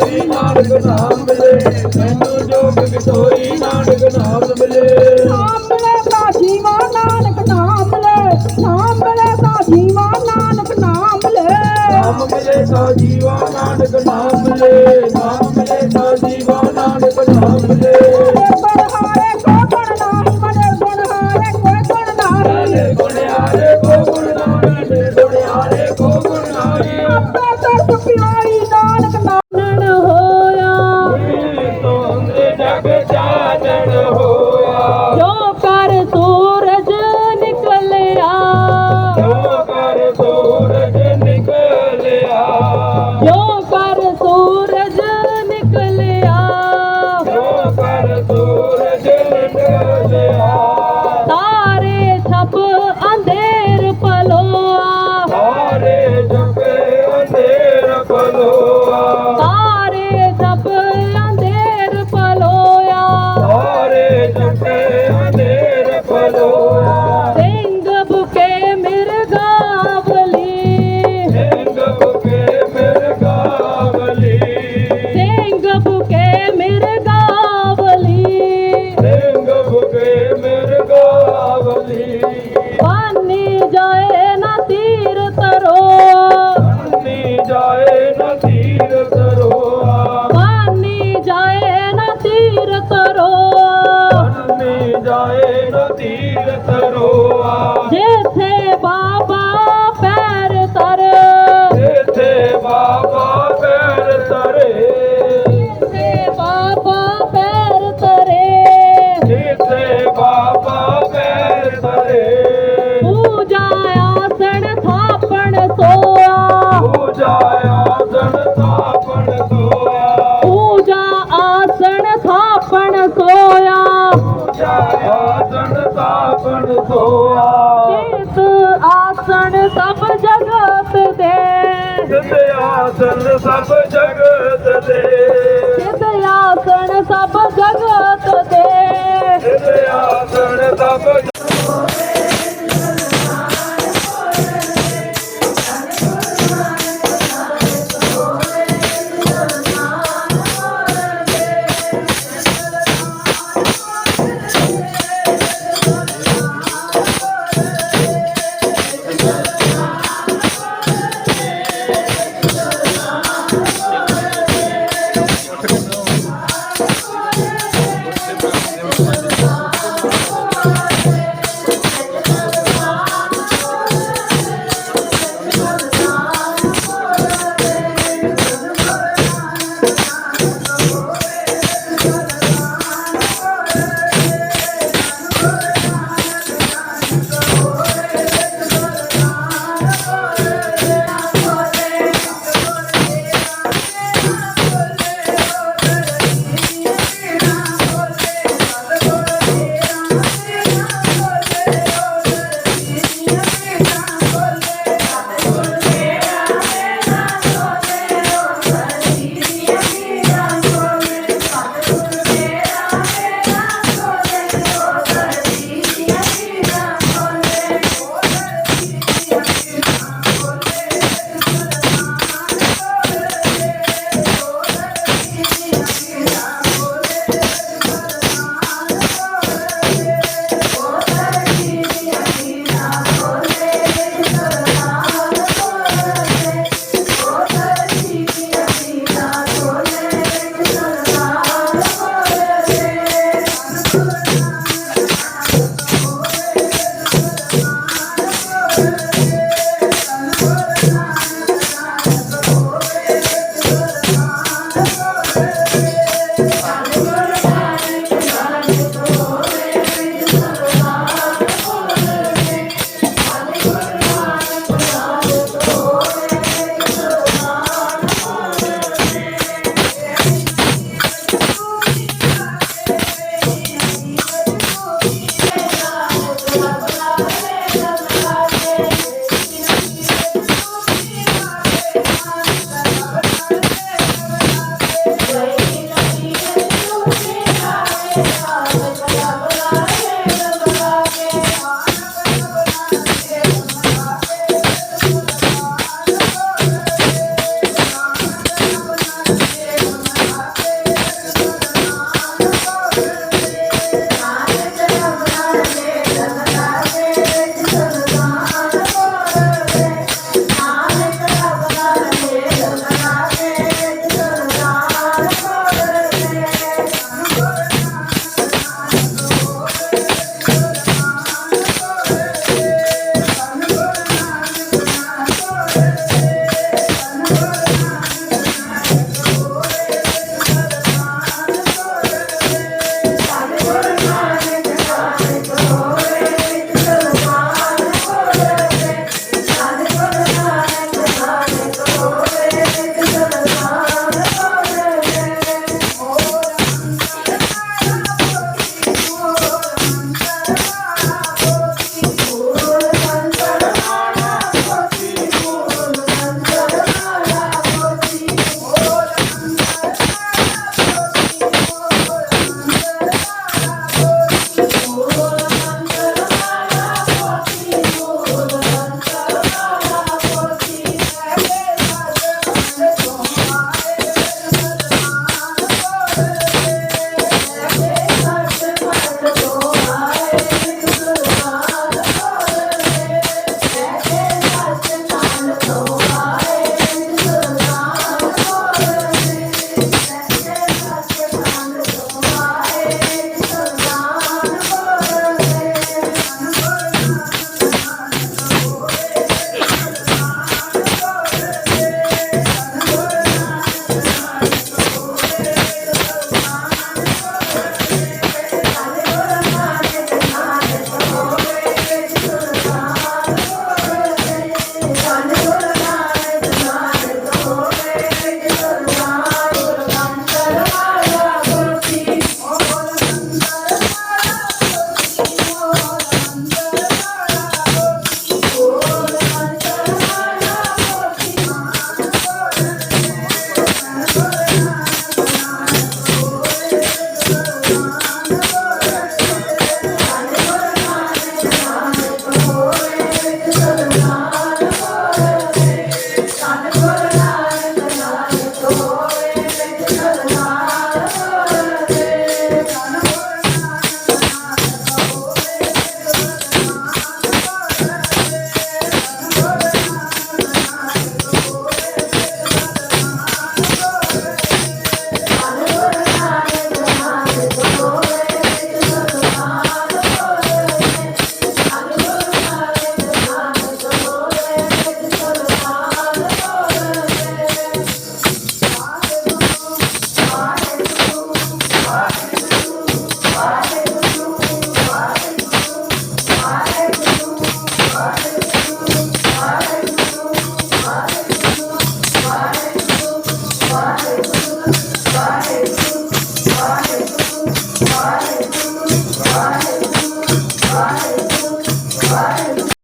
ਹੋਈ ਨਾਨਕ ਨਾਮ ਮਿਲੇ ਮੈਨੂੰ ਜੋ ਭਗਤ ਹੋਈ ਨਾਨਕ ਨਾਮ ਮਿਲੇ। ਨਾਮ ਲੈ ਤਾਂ ਜੀਵਾ ਨਾਨਕ ਨਾਮ ਲੈ ਨਾਮ ਲੈ ਤਾਂ ਜੀਵਾ ਨਾਨਕ ਨਾਮ ਲੈ ਨਾਮ ਮਿਲੇ ਤਾਂ ਜੀਵਾ ਨਾਨਕ ਨਾਮ ਮਿਲੇ ਨਾਮ ਮਿਲੇ ਤਾਂ ਜੀਵਾ ਨਾਨਕ ਨਾਮ ਮਿਲੇ। ਹੋਆ ਜਿਸ ਆਸਣ ਸਭ ਜਗਤ ਦੇ। ਜਿਸ ਆਸਣ ਸਭ